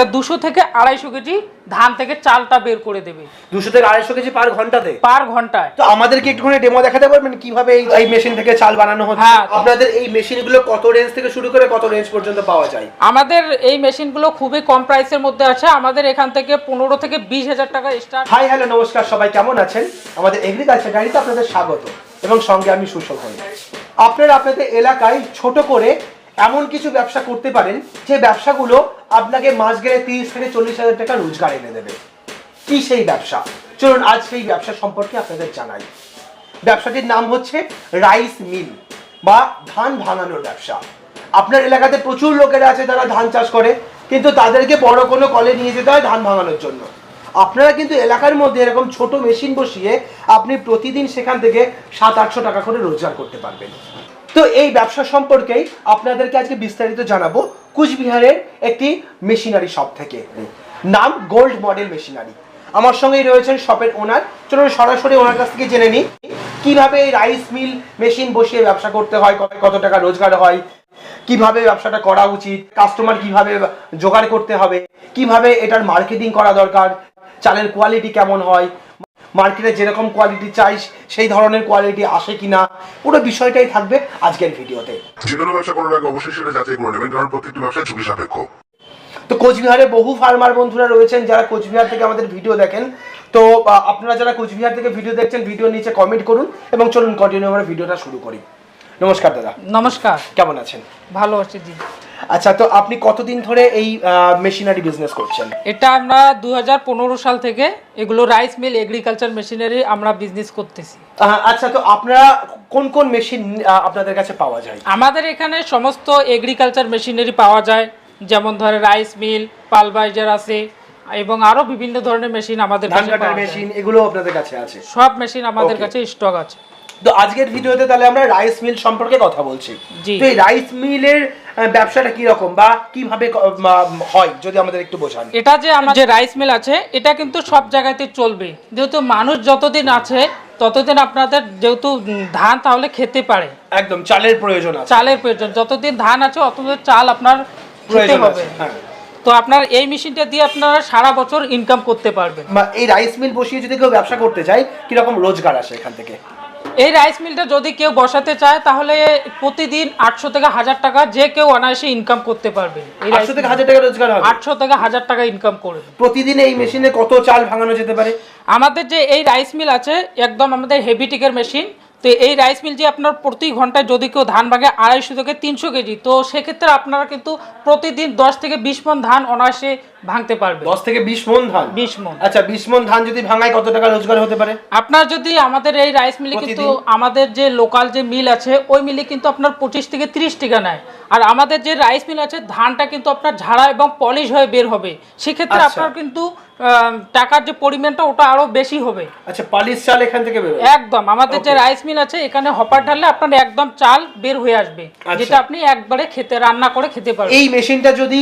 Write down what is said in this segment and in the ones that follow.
তা দুশো থেকে আড়াইশো কেজি ধান থেকে চালটা বের করে দেবে। দুশো থেকে আড়াইশো কেজি পার ঘন্টাতে? পার ঘন্টায়। তো আমাদেরকে একটুখানি ডেমো দেখাতে পারবেন কীভাবে এই- এই মেশিন থেকে চাল বানানো হচ্ছে? হ্যাঁ। আপনাদের এই মেশিনগুলো কত রেঞ্জ থেকে শুরু করে কত রেঞ্জ পর্যন্ত পাওয়া যায়? আমাদের এই মেশিনগুলো খুবই কম প্রাইসের মধ্যে আছে। আমাদের এখান থেকে পনেরো থেকে বিশ হাজার টাকা স্টার্ট হাই হ্যালো নমস্কার সবাই কেমন আছেন? আমাদের এগ্রিকালচার ডায়েরিতে আপনাদের স্বাগত এবং সঙ্গে আমি সুশোভ হই আপনারা আপনাদের এলাকায় ছোট করে এমন কিছু ব্যবসা করতে পারেন, যে ব্যবসাগুলো আপনাকে মাস গেলে তিরিশ থেকে চল্লিশ হাজার টাকা রোজগার এনে দেবে। কি সেই ব্যবসা? চলুন আজ সেই ব্যবসা সম্পর্কে আপনাদের জানাই। ব্যবসাটির নাম হচ্ছে রাইস মিল বা ধান ভাঙানোর ব্যবসা। আপনার এলাকাতে প্রচুর লোকেরা আছে যারা ধান চাষ করে, কিন্তু তাদেরকে বড় কোনো কলে নিয়ে যেতে হয় ধান ভাঙানোর জন্য। আপনারা কিন্তু এলাকার মধ্যে এরকম ছোট মেশিন বসিয়ে আপনি প্রতিদিন সেখান থেকে সাত আটশো টাকা করে রোজগার করতে পারবেন। তো এই ব্যবসা সম্পর্কেই আপনাদেরকে আজকে বিস্তারিত জানাব কুচবিহারের একটি মেশিনারি শপ থেকে। নাম গোল্ড মডেল মেশিনারি। আমার সঙ্গেই রয়েছেন শপের ওনার। চলুন সরাসরি ওনার কাছ থেকে জেনে নিই, কীভাবে এই রাইস মিল মেশিন বসিয়ে ব্যবসা করতে হয় কত কত টাকা রোজগার হয়, কীভাবে ব্যবসাটা করা উচিত, কাস্টমার কীভাবে জোগাড় করতে হবে, কীভাবে এটার মার্কেটিং করা দরকার, চালের কোয়ালিটি কেমন হয় মার্কেটে যেরকম কোয়ালিটি চাই সেই ধরনের কোয়ালিটি আসে কিনা পুরো বিষয়টাই থাকবে আজকের ভিডিওতে। যে কোনো ব্যবসা করার আগে অবশ্যই সেটা যাচাই করে নেবেন কারণ প্রত্যেকটি ব্যবসা ঝুঁকি সাপেক্ষ। তো কোচবিহারে বহু ফার্মার বন্ধুরা রয়েছেন যারা কোচবিহার থেকে আমাদের ভিডিও দেখেন। তো আপনারা যারা কোচবিহার থেকে ভিডিও দেখছেন ভিডিও নিচে কমেন্ট করুন এবং চলুন কন্টিনিউ আমরা ভিডিওটা শুরু করি। নমস্কার দাদা। নমস্কার। কেমন আছেন? ভালো আছি জি। আচ্ছা তো আপনি কতদিন ধরে এই মেশিনারি বিজনেস করছেন? এটা আমরা দুই হাজার পনেরো সাল থেকে এগুলো রাইস মিল এগ্রিকালচার মেশিনারি আমরা বিজনেস করতেছি। আচ্ছা তো আপনারা কোন কোন মেশিন আপনাদের কাছে পাওয়া যায়? আমাদের এখানে সমস্ত এগ্রিকালচার মেশিনারি পাওয়া যায় যেমন ধরে রাইস মিল পালবাইজার আছে এবং আরও বিভিন্ন ধরনের মেশিন আমাদের কাছে। মেশিন এগুলো আপনাদের কাছে আছে? সব মেশিন আমাদের কাছে স্টক আছে। তো আজকের ভিডিওতে তাহলে আমরা রাইস মিল সম্পর্কে কথা বলছি। তো এই রাইস মিলের ব্যবসাটা কি রকম বা কীভাবে হয় যদি আমাদের একটু বোঝান। এটা যে আমার যে রাইস মিল আছে এটা কিন্তু সব জায়গাতে চলবে। যেহেতু মানুষ যতদিন আছে ততদিন আপনাদের যেহেতু ধান তাহলে খেতে পারে। একদম চালের প্রয়োজন আছে। চালের প্রয়োজন যতদিন ধান আছে অতদিন চাল আপনার খেতে হবে। হ্যাঁ। তো আপনার এই মেশিনটা দিয়ে আপনারা সারা বছর ইনকাম করতে পারবেন। এই রাইস মিল বসিয়ে যদি কেউ ব্যবসা করতে চায় কীরকম রোজগার আসে এখান থেকে? এই রাইস মিলটা যদি কেউ বসাতে চায় তাহলে প্রতিদিন আটশো থেকে হাজার টাকা যে কেউ অনায়াসে ইনকাম করতে পারবে। এই আটশো থেকে হাজার টাকা রোজগার হবে? আটশো থেকে হাজার টাকা ইনকাম করবে। প্রতিদিন এই মেশিনে কত চাল ভাঙানো যেতে পারে? আমাদের যে এই রাইস মিল আছে একদম আমাদের হেভি টিকের মেশিন তো এই রাইস মিল যে আপনার প্রতি ঘন্টায় যদি কেউ ধান ভাগে আড়াইশো থেকে তিনশো কেজি তো সেক্ষেত্রে আপনারা কিন্তু প্রতিদিন দশ থেকে বিশ মন ধান অনায়াসে ভাঙতে পারবে। দশ থেকে বিশ মন ধান? বিশ মন। আচ্ছা বিশ মন ধান যদি ভাঙায় কত টাকা রোজগার হতে পারে? আপনার যদি আমাদের এই রাইস মিলে কিন্তু আমাদের যে লোকাল যে মিল আছে ওই মিলে কিন্তু আপনার পঁচিশ থেকে তিরিশ টাকা নেয়। আর আমাদের যে রাইস মিল আছে ধানটা কিন্তু আপনার ঝাড়া এবং পলিশ হয়ে বের হবে। সেক্ষেত্রে আচ্ছা। আপনার কিন্তু টাকার যে পরিমাণটা ওটা আরও বেশি হবে। আচ্ছা পালিশ চাল এখান থেকে বেরোয় একদম। আমাদের যে রাইস মিল আছে এখানে হপার ঢাললে আপনার একদম চাল বের হয়ে আসবে। আচ্ছা। যেটা আপনি একবারে খেতে রান্না করে খেতে পারবেন। এই মেশিনটা যদি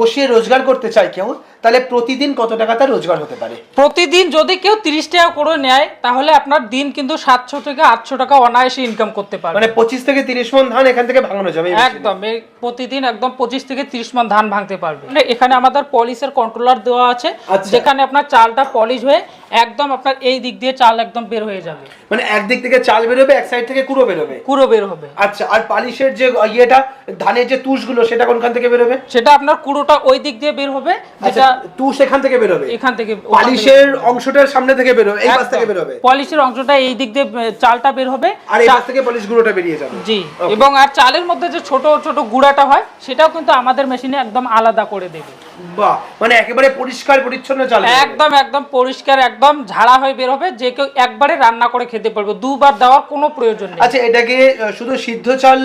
বসিয়ে রোজগার করতে চায় কেউ তাহলে প্রতিদিন কত টাকা তার রোজগার হতে পারে? প্রতিদিন যদি কেউ তিরিশ টাকা করে নেয় তাহলে আপনার দিন কিন্তু সাতশো থেকে আটশো টাকা অনায়াসে ইনকাম করতে পারবে। মানে পঁচিশ থেকে তিরিশ মন ধান এখান থেকে ভাঙানো যাবে একদম প্রতিদিন একদম পঁচিশ থেকে তিরিশ মান ধান ভাঙতে পারবে। মানে এখানে আমাদের পলিশের কন্ট্রোলার দেওয়া আছে আচ্ছা। যেখানে আপনার চালটা পলিশ হয়ে একদম আপনার এই দিক দিয়ে চাল একদম বের হয়ে যাবে। মানে একদিক থেকে চাল বেরোবে এক সাইড থেকে কুড়ো বেরোবে পুরো বের হবে। আচ্ছা আর পালিশের যে ইয়েটা ধানের যে তুষগুলো সেটা কোনখান থেকে বেরোবে সেটা আপনার কুড়োটা ওই দিক দিয়ে বের হবে আচ্ছা যেটা তুষ এখান থেকে বেরোবে। এখান থেকে পালিশের অংশটার সামনে থেকে বেরোবে এই পাশ থেকে বেরোবে। পলিশের অংশটা এই দিক দিয়ে চালটা বের হবে। আর এই পাশ থেকে পলিশ গুঁড়োটা বেরিয়ে যাবে। জি। এবং আর চালের মধ্যে যে ছোট ছোট গুঁড়াটা হয় সেটাও কিন্তু আমাদের মেশিনে একদম আলাদা করে দেবে। বাহ! মানে একেবারে পরিষ্কার পরিচ্ছন্ন চাল একদম একদম পরিষ্কার একদম ঝাড়া হয়ে বের হবে যে কেউ একবারে রান্না করে খেতে পারবে। দুবার দেওয়ার কোনো প্রয়োজন নেই। আচ্ছা এটাকে শুধু সিদ্ধ চাল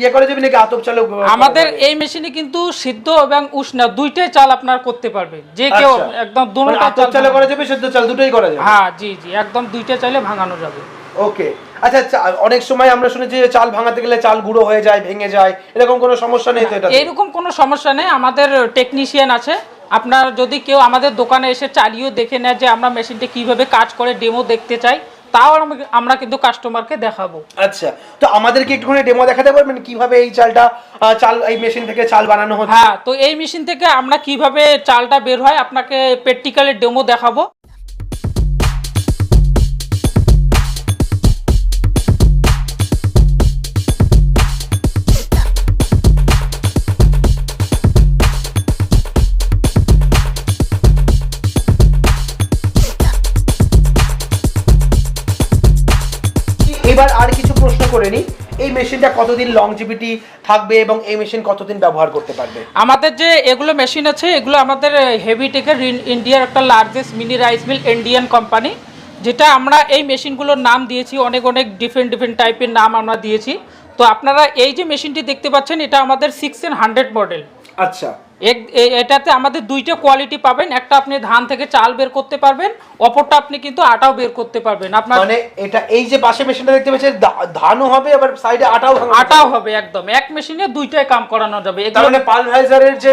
ইয়ে করা যাবে নাকি আতপ চালও আমাদের এই মেশিনে কিন্তু সিদ্ধ এবং উষ্ণ দুইটাই চাল আপনার করতে পারবে। যে কেউ আচ্ছা। একদম মানে দুটোটা আতপ করা যাবে সিদ্ধ চাল দুটোই করা যাবে? হ্যাঁ জি জি একদম দুইটা চাইলে ভাঙানো যাবে। ওকে। আচ্ছা চা- অনেক সময় আমরা শুনেছি যে চাল ভাঙাতে গেলে চাল গুঁড়ো হয়ে যায় ভেঙে যায় এরকম কোনো সমস্যা নেই তো এটা এইরকম কোনো সমস্যা নেই আমাদের টেকনিশিয়ান আছে। আপনার যদি কেউ আমাদের দোকানে এসে চালিয়েও দেখে নেয় যে আমরা মেশিনটা কীভাবে কাজ করে ডেমো দেখতে চাই তাও আমরা- কিন্তু কাস্টমারকে দেখাবো। আচ্ছা তো আমাদেরকে একটুখানি ডেমো দেখাতে পারবেন কীভাবে এই চালটা চাল এই মেশিন থেকে চাল বানানো হয় হ্যাঁ তো এই মেশিন থেকে আমরা কীভাবে চালটা বের হয় আপনাকে প্র্যাকটিক্যালের ডেমো দেখাবো। মেশিনটা কতদিন লংজিভিটি থাকবে এবং এই মেশিন কতদিন ব্যবহার করতে পারবে? আমাদের যে এগুলো মেশিন আছে এগুলো আমাদের হেভি টেকের ইন্ডিয়ার একটা largest mini rice mill Indian company যেটা আমরা এই মেশিনগুলোর নাম দিয়েছি অনেক অনেক ডিফারেন্ট ডিফারেন্ট টাইপের নাম আমরা দিয়েছি। তো আপনারা এই যে মেশিনটি দেখতে পাচ্ছেন এটা আমাদের সিক্স হান্ড্রেড মডেল আচ্ছা। এটাতে আমাদের দুইটা কোয়ালিটি পাবেন। একটা আপনি ধান থেকে চাল বের করতে পারবেন অপরটা আপনি কিন্তু আটাও বের করতে পারবেন। আপনার মানে এটা এই যে পাশে মেশিনটা দেখতে পাচ্ছেন ধানও হবে আবার সাইডে আটাও আটাও হবে একদম। এক মেশিনে দুইটাই কাম করানো যাবে। এগুলো মানে পালভাইজারের যে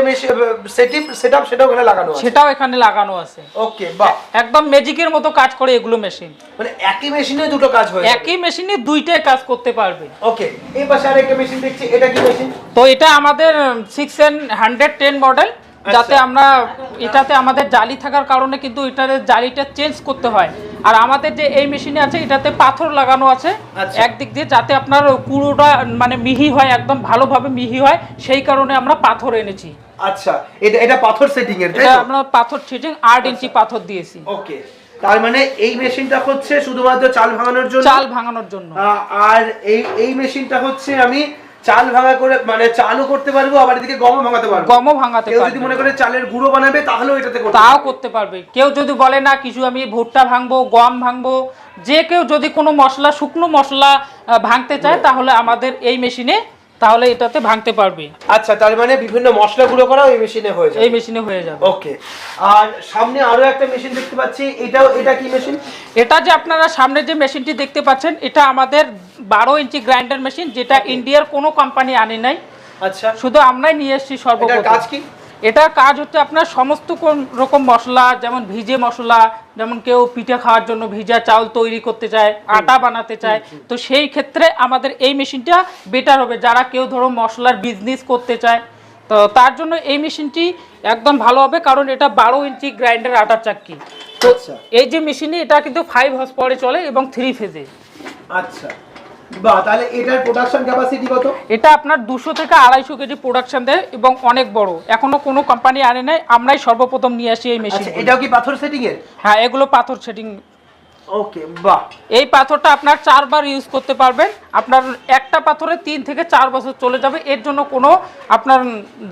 সেটিং সেটআপ সেটাও এখানে লাগানো আছে? সেটাও এখানে লাগানো আছে। ওকে বাহ। একদম ম্যাজিকের মতো কাজ করে এগুলো মেশিন মানে একই মেশিনে দুটো কাজ হয়ে। একই মেশিনে দুইটাই কাজ করতে পারবে। ওকে এই পাশে আরেকটা মেশিন দেখছি এটা কি মেশিন তো এটা আমাদের six and hundred ten model যাতে আমরা এটাতে আমাদের জালি থাকার কারণে কিন্তু এটাতে জালিটা চেঞ্জ করতে হয়। আর আমাদের যে এই মেশিনে আছে এটাতে পাথর লাগানো আছে। আচ্ছা। একদিক দিয়ে যাতে আপনার কুড়োটা মানে মিহি হয় একদম ভালোভাবে মিহি হয় সেই কারণে আমরা পাথর এনেছি। আচ্ছা এটা এটা পাথর সেটিং এর এটা আমরা পাথর ছিটিং আট ইঞ্চি পাথর দিয়েছি। ওকে। তার মানে এই মেশিনটা হচ্ছে শুধুমাত্র চাল ভাঙানোর জন্য? চাল ভাঙানোর জন্য। আর এই এই মেশিনটা হচ্ছে আমি চাল ভাঙা করে মানে চালও করতে পারব আবার এদিকে গমও ভাঙাতে পারব। গমও ভাঙাতে কেউ যদি মনে করে চালের গুঁড়ো বানাবে তাহলেও এটাতে তাও করতে পারবে। কেউ যদি বলে না কিছু আমি ভুট্টা ভাঙবো গম ভাঙবো যে কেউ যদি কোনো মশলা শুকনো মশলা ভাঙতে চায় তাহলে আমাদের এই মেশিনে তাহলে এটাতে ভাঙতে পারবে। আচ্ছা তার মানে বিভিন্ন মশলা গুঁড়ো করা এই মেশিনে হয়ে যায় এই মেশিনে হয়ে যাবে। ওকে আর সামনে আরও একটা মেশিন দেখতে পাচ্ছি। এটাও এটা কি মেশিন এটা যে আপনারা সামনে যে মেশিনটি দেখতে পাচ্ছেন এটা আমাদের বারো ইঞ্চি গ্রাইন্ডার মেশিন যেটা ইন্ডিয়ার কোনো কোম্পানি আনে নাই। আচ্ছা। শুধু আমরাই নিয়ে এসেছি সর্বপ্রথম। কাজ কি? এটার কাজ হচ্ছে আপনার সমস্ত কোন রকম মশলা যেমন ভিজে মশলা যেমন কেউ পিঠে খাওয়ার জন্য ভিজা চাউল তৈরি করতে চায় আটা বানাতে চায়। তো সেই ক্ষেত্রে আমাদের এই মেশিনটা বেটার হবে। যারা কেউ ধরো মশলার বিজনেস করতে চায় তো তার জন্য এই মেশিনটি একদম ভালো হবে কারণ এটা বারো ইঞ্চি গ্রাইন্ডার আটার চাক্কি তো আচ্ছা। এই যে মেশিনে এটা কিন্তু ফাইভ হর্স পরে চলে এবং থ্রি ফেজে আচ্ছা। তাহলে এটার প্রোডাকশন ক্যাপাসিটি কত? এটা আপনার দুশো থেকে আড়াইশো কেজি প্রোডাকশন দেয় এবং অনেক বড়। এখনও কোনো কোম্পানি আনে নাই আমরাই সর্বপ্রথম নিয়ে আসি এই মেশিন আচ্ছা এটাও কি পাথর সেটিং এর? হ্যাঁ এগুলো পাথর সেটিং ওকে বাহ। এই পাথরটা আপনার চারবার ইউজ করতে পারবেন। আপনার একটা পাথরে তিন থেকে চার বছর চলে যাবে। এর জন্য কোনো আপনার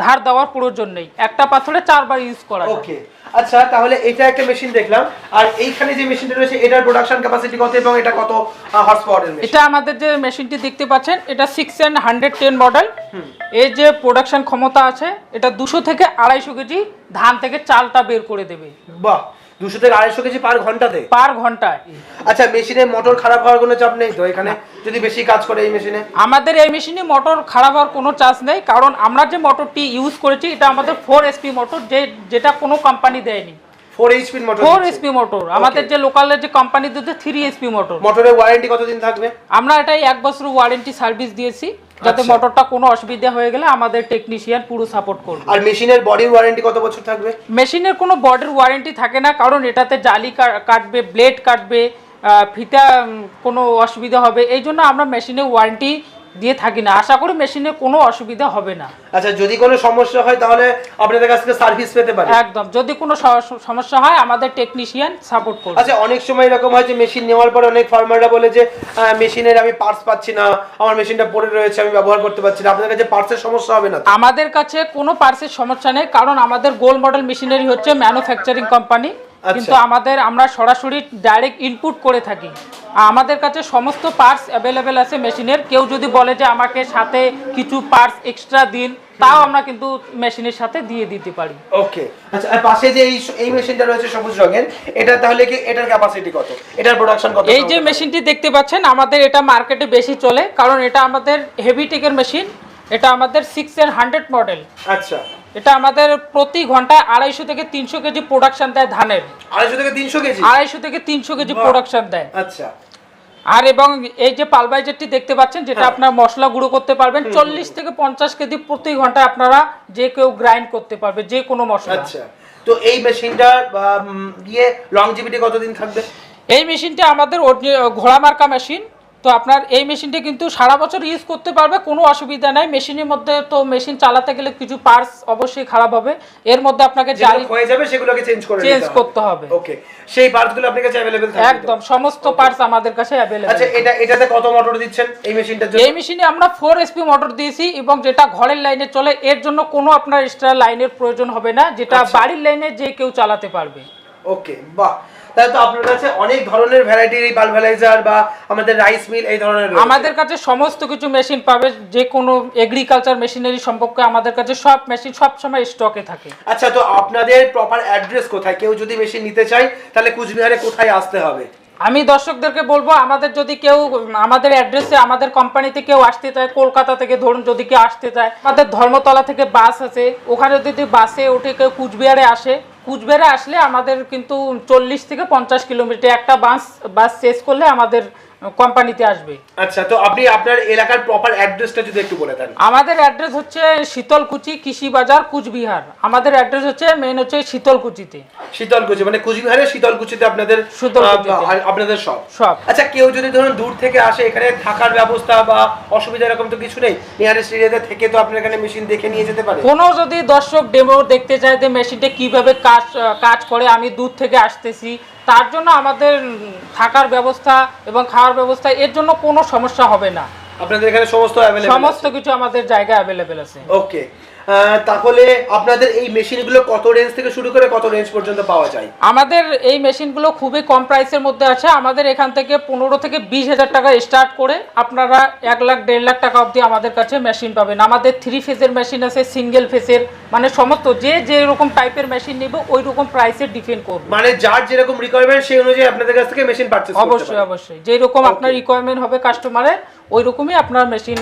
ধার দেওয়ার প্রয়োজন নেই। একটা পাথরে চারবার ইউজ করা ওকে আচ্ছা তাহলে এটা একটা মেশিন দেখলাম। আর এইখানে যে মেশিনটা রয়েছে এটার প্রোডাকশন ক্যাপাসিটি কত এবং এটা কত হর্স পাওয়ারের মেশিন এটা আমাদের যে মেশিনটি দেখতে পাচ্ছেন এটা six and hundred ten model এর যে প্রোডাকশন ক্ষমতা আছে এটা দুশো থেকে আড়াইশো কেজি ধান থেকে চালটা বের করে দেবে। বাহ। দুশো থেকে আড়াইশো কেজি পার ঘন্টাতে? পার ঘন্টায়। আচ্ছা মেশিনে মোটর খারাপ হওয়ার কোনো চাপ নেই তো? এখানে যদি বেশি কাজ করে এই মেশিনে? আমাদের এই মেশিনে মোটর খারাপ হওয়ার কোনো চান্স নেই কারণ আমরা যে মোটরটি ইউজ করেছি এটা আমাদের ফোর এসপি মোটর যে যেটা কোনো কোম্পানি দেয়নি। ফোর এইচপির মোটর ফোর এসপি মোটর আমাদের যে লোকালের যে কোম্পানি দিতে থ্রি এসপি মোটর মোটরের ওয়ারেন্টি কতদিন থাকবে? আমরা এটাই এক বছর ওয়ারেন্টি সার্ভিস দিয়েছি। যাতে আচ্ছা। মোটরটা কোনো অসুবিধা হয়ে গেলে আমাদের টেকনিশিয়ান পুরো সাপোর্ট করবে। আর মেশিনের বডির ওয়ারেন্টি কত বছর থাকবে? মেশিনের কোনো বডির ওয়ারেন্টি থাকে না কারণ এটাতে জালি কাটবে ব্লেড কাটবে আহ, ফিতা কোনো অসুবিধা হবে। এই জন্য আমরা মেশিনের ওয়ারেন্টি দিয়ে থাকি না। আশা করি মেশিনে কোনো অসুবিধা হবে না। আচ্ছা যদি কোনো সমস্যা হয় তাহলে আপনাদের কাছ থেকে সার্ভিস পেতে পারে। একদম। যদি কোনো সমস্যা হয় আমাদের টেকনিশিয়ান সাপোর্ট করবে। আচ্ছা অনেক সময় এরকম হয় যে মেশিন নেওয়ার পর অনেক ফার্মাররা বলে যে মেশিনের আমি পার্টস পাচ্ছি না আমার মেশিনটা পড়ে রয়েছে আমি ব্যবহার করতে পারছি না। আপনাদের কাছে পার্টসের সমস্যা হবে না আমাদের কাছে কোনো পার্সের সমস্যা নেই কারণ আমাদের গোল্ড মডেল মেশিনারি হচ্ছে ম্যানুফ্যাকচারিং কোম্পানি কিন্তু আমাদের আমরা সরাসরি ডাইরেক্ট ইনপুট করে থাকি। আমাদের কাছে সমস্ত পার্টস অ্যাভেলেবেল আছে মেশিনের কেউ যদি বলে যে আমাকে সাথে কিছু পার্টস এক্সট্রা দিন তাও আমরা কিন্তু মেশিনের সাথে দিয়ে দিতে পারি। ওকে আচ্ছা আর পাশে যে এই এই মেশিনটা রয়েছে সবুজ রঙের এটা তাহলে কি এটার ক্যাপাসিটি কত? এটার প্রোডাকশন কত এই যে মেশিনটি দেখতে পাচ্ছেন আমাদের এটা মার্কেটে বেশি চলে কারণ এটা আমাদের হেভি টেকের মেশিন এটা আমাদের সিক্স এর হান্ড্রেড মডেল আচ্ছা। এটা আমাদের প্রতি ঘন্টায় আড়াইশো থেকে তিনশো কেজি প্রোডাকশন দেয় ধানের। আড়াইশো থেকে তিনশো কেজি? আড়াইশো থেকে তিনশো কেজি প্রোডাকশন দেয়। আচ্ছা। আর এবং এই যে পালবাইজারটি দেখতে পাচ্ছেন যেটা হ্যাঁ। আপনার মশলা গুঁড়ো করতে পারবেন চল্লিশ থেকে পঞ্চাশ কেজি প্রতি ঘন্টায় আপনারা যে কেউ গ্রাইন্ড করতে পারবে যে কোনো মশলা। আচ্ছা। তো এই মেশিনটা গিয়ে লংজিভিটি কতদিন থাকবে? এই মেশিনটা আমাদের ঘোড়া মার্কা মেশিন। তো আপনার এই মেশিনটি কিন্তু সারা বছর ইউজ করতে পারবে কোনো অসুবিধা নাই। মেশিনের মধ্যে তো মেশিন চালাতে গেলে কিছু পার্টস অবশ্যই খারাপ হবে। এর মধ্যে আপনাকে জালি হয়ে যাবে সেগুলোকে চেঞ্জ করে চেঞ্জ করতে হবে। ওকে সেই পার্টসগুলো আপনার কাছে অ্যাভেলেবেল থাকবে একদম সমস্ত পার্টস আমাদের কাছে অ্যাভেলেবল আচ্ছা এটা এটাতে কত মোটর দিচ্ছেন এই মেশিনটার জন্য? এই মেশিনে আমরা ফোর এসপি মোটর দিয়েছি এবং যেটা ঘরের লাইনে চলে এর জন্য কোনো আপনার এক্সট্রা লাইনের প্রয়োজন হবে না যেটা আচ্ছা। বাড়ির লাইনে যে কেউ চালাতে পারবে। ওকে বাহ। তাহলে তো আপনার কাছে অনেক ধরনের ভ্যারাইটির এই পালভালাইজার বা আমাদের রাইস মিল এই ধরনের আমাদের কাছে সমস্ত কিছু মেশিন পাবে যে কোনো এগ্রিকালচার মেশিনারি সম্পর্কে আমাদের কাছে সব মেশিন সব সময় স্টকে থাকে। আচ্ছা তো আপনাদের প্রপার অ্যাড্রেস কোথায়? কেউ যদি মেশিন নিতে চায় তাহলে কুচবিহারে কোথায় আসতে হবে? আমি দর্শকদেরকে বলব আমাদের যদি কেউ আমাদের অ্যাড্রেসে আমাদের কোম্পানিতে কেউ আসতে চায় কলকাতা থেকে ধরুন যদি কেউ আসতে চায় আমাদের ধর্মতলা থেকে বাস আছে ওখানে যদি বাসে উঠে কেউ কুচবিহারে আসে কুচবিহারে আসলে আমাদের কিন্তু চল্লিশ থেকে পঞ্চাশ কিলোমিটার। একটা বাস বাস শেষ করলে আমাদের কোম্পানিতে আসবে। আচ্ছা তো আপনি আপনার এলাকার প্রপার অ্যাড্রেসটা যদি একটু বলে দেন। আমাদের অ্যাড্রেস হচ্ছে শীতলকুচি কৃষি বাজার কুচবিহার। আমাদের অ্যাড্রেস হচ্ছে মেন হচ্ছে শীতলকুচিতে। শীতলকুচি মানে কুচবিহারে শীতলকুচিতে আপনাদের আপনাদের সব। সব। আচ্ছা কেউ যদি ধরুন দূর থেকে আসে এখানে থাকার ব্যবস্থা বা অসুবিধা এরকম তো কিছু নেই? নিয়ারেস্ট এরিয়াতে থেকে তো আপনার এখানে মেশিন দেখে নিয়ে যেতে পারে। কোনো যদি দর্শক ডেমো দেখতে চায় যে মেশিনটা কীভাবে কাজ কাজ করে আমি দূর থেকে আসতেছি তার জন্য আমাদের থাকার ব্যবস্থা এবং খাওয়ার ব্যবস্থা এর জন্য কোনো সমস্যা হবে না। আপনাদের এখানে সমস্ত সমস্ত কিছু আমাদের জায়গায় অ্যাভেলেবেল আছে। ওকে তাহলে আপনাদের এই মেশিনগুলো কত রেঞ্জ থেকে শুরু করে কত রেঞ্জ পর্যন্ত পাওয়া যায়? আমাদের এই মেশিনগুলো খুবই কম প্রাইসের মধ্যে আছে। আমাদের এখান থেকে পনেরো থেকে বিশ হাজার টাকা স্টার্ট করে আপনারা এক লাখ দেড় লাখ টাকা অবধি আমাদের কাছে মেশিন পাবেন। আমাদের থ্রি ফেজের মেশিন আছে সিঙ্গেল ফেজের মানে সমস্ত যে যে রকম টাইপের মেশিন নেবে ওই রকম প্রাইসে ডিপেন্ড করবে। মানে যার যেরকম রিকোয়ারমেন্ট সেই অনুযায়ী আপনাদের কাছ থেকে মেশিন পারচেজ অবশ্যই অবশ্যই। যেই রকম আপনার রিকোয়ারমেন্ট হবে কাস্টমারের ওই রকমই আপনার মেশিন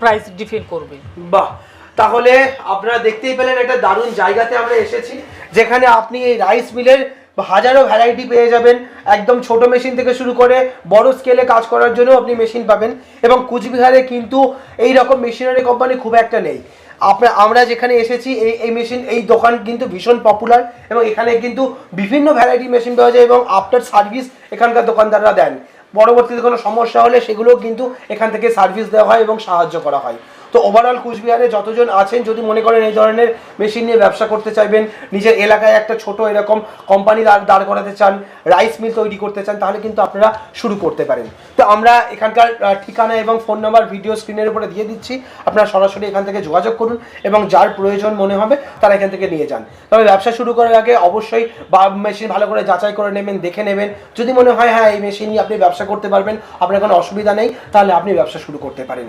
প্রাইস ডিফেন্ড করবে। বাহ। তাহলে আপনারা দেখতেই পেলেন একটা দারুণ জায়গাতে আমরা এসেছি, যেখানে আপনি এই রাইস মিলের হাজারো ভ্যারাইটি পেয়ে যাবেন। একদম ছোট মেশিন থেকে শুরু করে বড় স্কেলে কাজ করার জন্য আপনি মেশিন পাবেন এবং কুচবিহারে কিন্তু এই রকম মেশিনারি কোম্পানি খুব একটা নেই। আপনার আমরা যেখানে এসেছি, এই এই মেশিন এই দোকান কিন্তু ভীষণ পপুলার এবং এখানে কিন্তু বিভিন্ন ভ্যারাইটি মেশিন পাওয়া যায় এবং আফটার সার্ভিস এখানকার দোকানদাররা দেন। পরবর্তীতে কোনো সমস্যা হলে সেগুলো কিন্তু এখান থেকে সার্ভিস দেওয়া হয় এবং সাহায্য করা হয়। তো ওভারঅল কুচবিহারে যতজন আছেন, যদি মনে করেন এই ধরনের মেশিন নিয়ে ব্যবসা করতে চাইবেন, নিজের এলাকায় একটা ছোট এরকম কোম্পানি দাঁড় করাতে চান রাইস মিল তৈরি করতে চান, তাহলে কিন্তু আপনারা শুরু করতে পারেন। তো আমরা এখানকার ঠিকানা এবং ফোন নাম্বার ভিডিও স্ক্রিনের উপরে দিয়ে দিচ্ছি, আপনারা সরাসরি এখান থেকে যোগাযোগ করুন এবং যার প্রয়োজন মনে হবে, তারা এখান থেকে নিয়ে যান। তবে ব্যবসা শুরু করার আগে অবশ্যই বা মেশিন ভালো করে যাচাই করে নেবেন, দেখে নেবেন। যদি মনে হয় হ্যাঁ এই মেশিন নিয়ে আপনি ব্যবসা করতে পারবেন, আপনার কোনো অসুবিধা নেই, তাহলে আপনি ব্যবসা শুরু করতে পারেন।